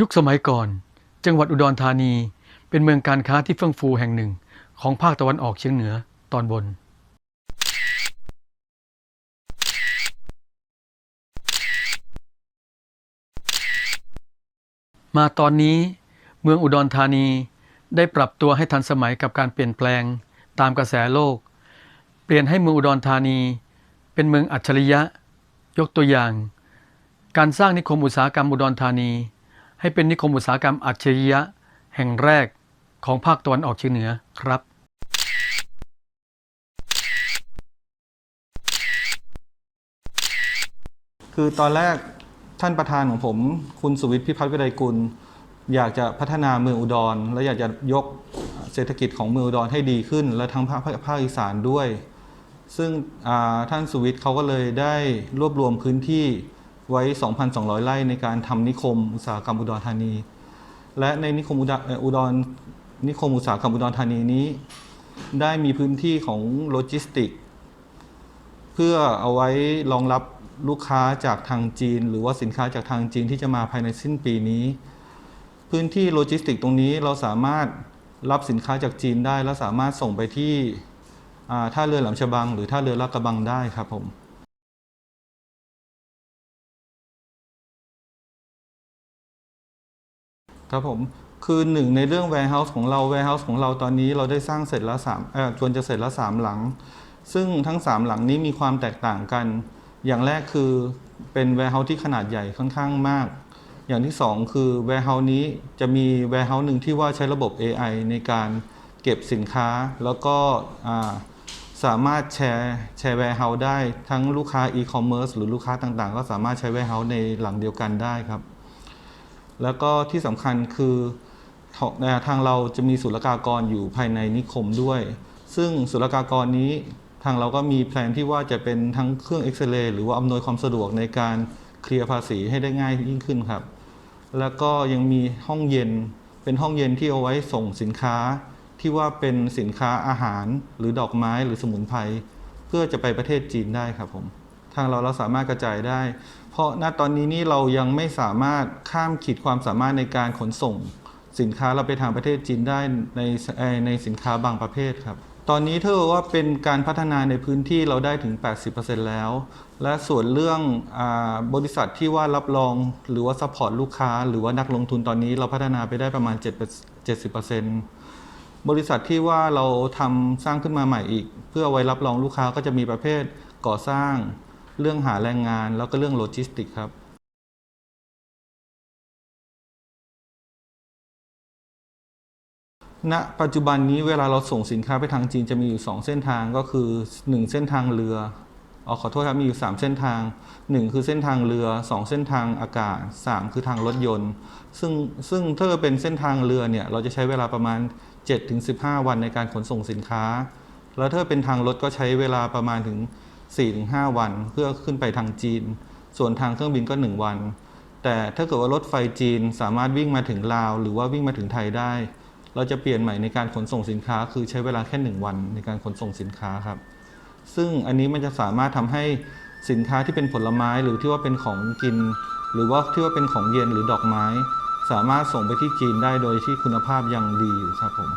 ยุคสมัยก่อน จังหวัดอุดรธานี เป็นเมืองการค้าที่เฟื่องฟูแห่งหนึ่งของภาคตะวันออกเฉียงเหนือตอนบน มาตอนนี้เมืองอุดรธานีได้ปรับตัวให้ทันสมัยกับการเปลี่ยนแปลงตามกระแสโลก เปลี่ยนให้เมืองอุดรธานี เป็นเมืองอัจฉริยะ ยกตัวอย่าง การสร้างนิคมอุตสาหกรรมอุดรธานี ให้เป็นนิคมอุตสาหกรรมอัจฉริยะ แห่งแรกของภาคตะวันออกเฉียงเหนือครับ คือตอนแรกท่านประธานของผม คุณสุวิทย์พิพัฒน์วิไลกุล อยากจะพัฒนาเมืองอุดร และอยากจะยกเศรษฐกิจของเมืองอุดรให้ดีขึ้น และทั้งภาคภาคอีสานด้วย ซึ่งท่านสุวิทย์เขาก็เลยได้รวบรวมพื้นที่ ไว้ 2,200 ไร่ในการทำนิคมอุตสาหกรรมอุดรธานี และในนิคมอุดรนิคมอุตสาหกรรมอุดรธานีนี้ ได้มีพื้นที่ของโลจิสติก เพื่อเอาไว้รองรับลูกค้าจากทางจีน หรือว่าสินค้าจากทางจีนที่จะมาภายในสิ้นปีนี้ พื้นที่โลจิสติกตรงนี้เราสามารถรับสินค้าจากจีนได้ และสามารถส่งไปที่ท่าเรือแหลมฉบัง หรือท่าเรือลาดกระบังได้ครับผม ครับผมคือหนึ่งในเรื่อง warehouse ของเรา warehouse ของเราตอนนี้เราได้สร้างเสร็จแล้วสามเอ่อจวนจะเสร็จแล้วสามหลัง ซึ่งทั้ง3หลังนี้มีความแตกต่างกัน อย่างแรกคือเป็น warehouse ที่ขนาดใหญ่ค่อนข้างมาก อย่างที่2คือ warehouse นี้จะมี warehouse หนึ่งที่ว่าใช้ระบบ AI ในการเก็บสินค้าแล้วก็สามารถแชร์แชร์ warehouse ได้ทั้งลูกค้า e-commerce หรือลูกค้าต่างๆ ก็สามารถใช้ warehouse ในหลังเดียวกันได้ครับ แล้วก็ที่สำคัญคือทางเราจะมีศุลกากรอยู่ภายในนิคมด้วย ซึ่งศุลกากรนี้ทางเราก็มีแพลนที่ว่าจะเป็นทั้งเครื่องเอ็กซเรย์หรือว่าอำนวยความสะดวกในการเคลียร์ภาษีให้ได้ง่ายยิ่งขึ้นครับ แล้วก็ยังมีห้องเย็นเป็นห้องเย็นที่เอาไว้ส่งสินค้าที่ว่าเป็นสินค้าอาหารหรือดอกไม้หรือสมุนไพรเพื่อจะไปประเทศจีนได้ครับผม ทางเราเราสามารถกระจายได้ เพราะณตอนนี้นี่เรายังไม่สามารถข้ามขีดความสามารถในการขนส่ง สินค้าเราไปทางประเทศจีนได้ในในสินค้าบางประเภทครับ ตอนนี้เกิดว่าเป็นการพัฒนาในพื้นที่เราได้ถึง 80%แล้ว และส่วนเรื่องอบริษัทที่ว่ารับรองหรือว่าซัพพอร์ตลูกค้า หรือว่านักลงทุนตอนนี้เราพัฒนาไปได้ประมาณ7 70%บริษัทที่ว่าเราทำสร้างขึ้นมาใหม่อีก เพื่อไว้รับรองลูกค้าก็จะมีประเภทก่อสร้าง เรื่องหาแรงงานแล้วก็เรื่องโลจิสติกครับณปัจจุบันนี้เวลาเราส่งสินค้าไปทางจีนจะมีอยู่ 2 เส้นทางก็คือ 1 เส้นทางเรือออขอโทษครับมีอยู่ 3 เส้นทาง 1 คือเส้นทางเรือ 2 เส้นทางอากาศ 3 คือทางรถยนต์ ซึ่งซึ่งถ้าเป็นเส้นทางเรือเนี่ยเราจะใช้เวลาประมาณ 7-15 วันในการขนส่งสินค้า แล้วถ้าเป็นทางรถก็ใช้เวลาประมาณถึง 4-5 วัน เพื่อขึ้นไปทางจีน ส่วนทางเครื่องบินก็ 1 วัน แต่ถ้าเกิดว่ารถไฟจีนสามารถวิ่งมาถึงลาว หรือว่าวิ่งมาถึงไทยได้ เราจะเปลี่ยนใหม่ในการขนส่งสินค้า คือใช้เวลาแค่ 1 วันในการขนส่งสินค้าครับ ซึ่งอันนี้มันจะสามารถทำให้สินค้าที่เป็นผลไม้หรือที่ว่าเป็นของกิน หรือว่าที่ว่าเป็นของเย็นหรือดอกไม้ สามารถส่งไปที่จีนได้โดยที่คุณภาพยังดีอยู่ครับผม